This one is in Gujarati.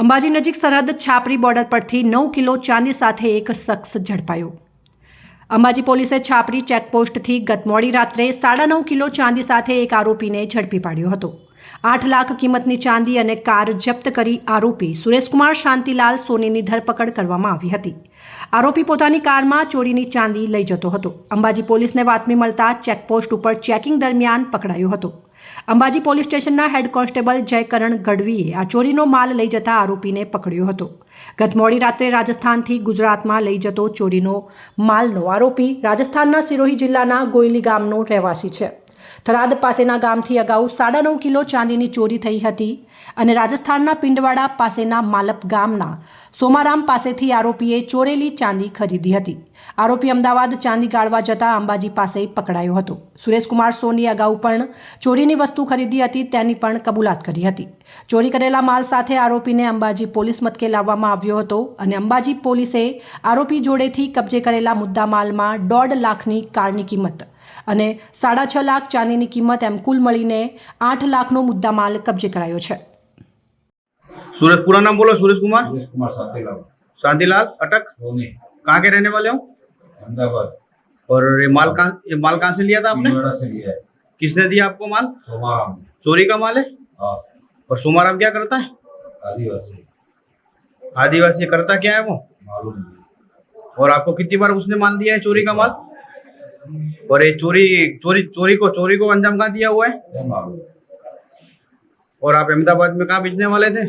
અંબાજી નજીક સરહદ છાપરી બોર્ડર પરથી નવ કિલો ચાંદી સાથે એક શખ્સ ઝડપાયો. અંબાજી પોલીસે છાપરી ચેકપોસ્ટથી ગત મોડી રાત્રે સાડા નવ કિલો ચાંદી સાથે એક આરોપીને ઝડપી પાડ્યો હતો. આઠ લાખ કિંમતની ચાંદી અને કાર જપ્ત કરી આરોપી સુરેશકુમાર શાંતિલાલ સોનીની ધરપકડ કરવામાં આવી હતી. આરોપી પોતાની કારમાં ચોરીની ચાંદી લઈ જતો હતો. અંબાજી પોલીસને વાતમી મળતા ચેકપોસ્ટ ઉપર ચેકિંગ દરમિયાન પકડાયો હતો. અંબાજી પોલીસ સ્ટેશનના હેડ કોન્સ્ટેબલ જયકરણ ગઢવીએ આ ચોરીનો માલ લઈ જતા આરોપીને પકડ્યો હતો. ગત મોડી રાત્રે રાજસ્થાનથી ગુજરાતમાં લઈ જતો ચોરીનો માલનો આરોપી રાજસ્થાનના સિરોહી જિલ્લાના ગોયલી ગામનો રહેવાસી છે. થરાદ પાસેના ગામથી અગાઉ સાડા નવ કિલો ચાંદીની ચોરી થઈ હતી અને રાજસ્થાનના પિંડવાડા પાસેના માલપ ગામના સોમારામ પાસેથી આરોપીએ ચોરેલી ચાંદી ખરીદી હતી. આરોપી અમદાવાદ ચાંદી ગાળવા જતા અંબાજી પાસે પકડાયો હતો. સુરેશકુમાર સોની અગાઉ પણ ચોરીની વસ્તુ ખરીદી હતી, તેની પણ કબૂલાત કરી હતી. ચોરી કરેલા માલ સાથે આરોપીને અંબાજી પોલીસ મથકે લાવવામાં આવ્યો હતો અને અંબાજી પોલીસે આરોપી જોડેથી કબજે કરેલા મુદ્દા માલમાં દોઢ લાખની કારની કિંમત અને સાડા છ લાખ ચાંદીની કિંમત એમ કુલ મળીને આઠ લાખનો મુદ્દા માલ કબજે કરાયો છે सूरज पूरा नाम बोलो सूरज कुमार सुरेश कुमार शांतिलाल शांतिलाल अटक सोनी कहाँ के रहने वाले हो अहमदाबाद और ये माल कहाँ ये माल कहाँ से लिया था आपने नोएडा से लिया है किसने दिया आपको माल सोमाराम में चोरी का माल है हाँ और सोमाराम क्या करता है आदिवासी आदिवासी करता क्या है वो मालूम नहीं और आपको कितनी बार उसने माल दिया है चोरी का माल और ये चोरी चोरी चोरी को चोरी को अंजाम कहाँ दिया हुआ है क्या मालूम और आप अहमदाबाद में कहाँ बेचने वाले थे